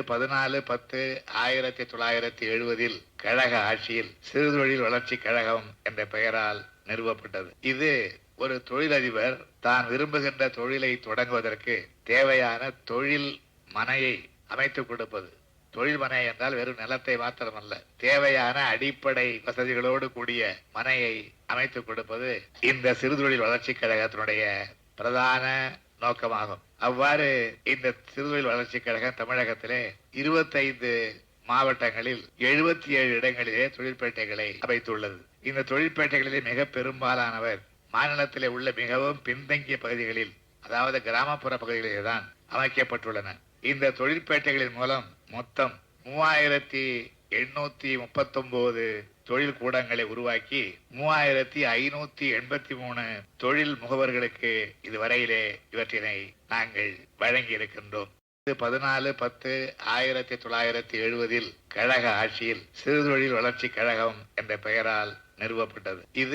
பதினாலு பத்து ஆயிரத்தி தொள்ளாயிரத்தி எழுபதில் கழக ஆட்சியில் சிறுதொழில் வளர்ச்சி கழகம் என்ற பெயரால் நிறுவப்பட்டது. இது ஒரு தொழிலதிபர் தான் விரும்புகின்ற தொழிலை தொடங்குவதற்கு தேவையான தொழில் மனையை அமைத்துக் கொடுப்பது. தொழில் மனை என்றால் வெறும் நிலத்தை மாத்திரமல்ல தேவையான அடிப்படை வசதிகளோடு கூடிய மனையை அமைத்துக் கொடுப்பது இந்த சிறுதொழில் வளர்ச்சி கழகத்தினுடைய பிரதான நோக்கமாகும். அவ்வாறு இந்த சிறுதொழில் வளர்ச்சி கழகம் தமிழகத்திலே இருபத்தைந்து மாவட்டங்களில் எழுபத்தி ஏழு இடங்களிலே தொழிற்பேட்டைகளை அமைத்துள்ளது. இந்த தொழிற்பேட்டைகளிலே மிக பெரும்பாலானவர் மாநிலத்திலே உள்ள மிகவும் பின்தங்கிய பகுதிகளில் அதாவது கிராமப்புற பகுதிகளிலே தான் அமைக்கப்பட்டுள்ளன இந்த தொழிற்பேட்டைகளின் மூலம் மொத்தம் மூவாயிரத்தி எண்ணூத்தி முப்பத்தொன்பது தொழில் கூடங்களை உருவாக்கி மூவாயிரத்தி ஐநூத்தி எண்பத்தி மூணு தொழில் முகவர்களுக்கு இதுவரையிலே இவற்றினை நாங்கள் வழங்கி இருக்கின்றோம் பதினாலு பத்து ஆயிரத்தி தொள்ளாயிரத்தி எழுபதில் கழக ஆட்சியில் சிறுதொழில் வளர்ச்சி கழகம் என்ற பெயரால் நிறுவப்பட்டது. இது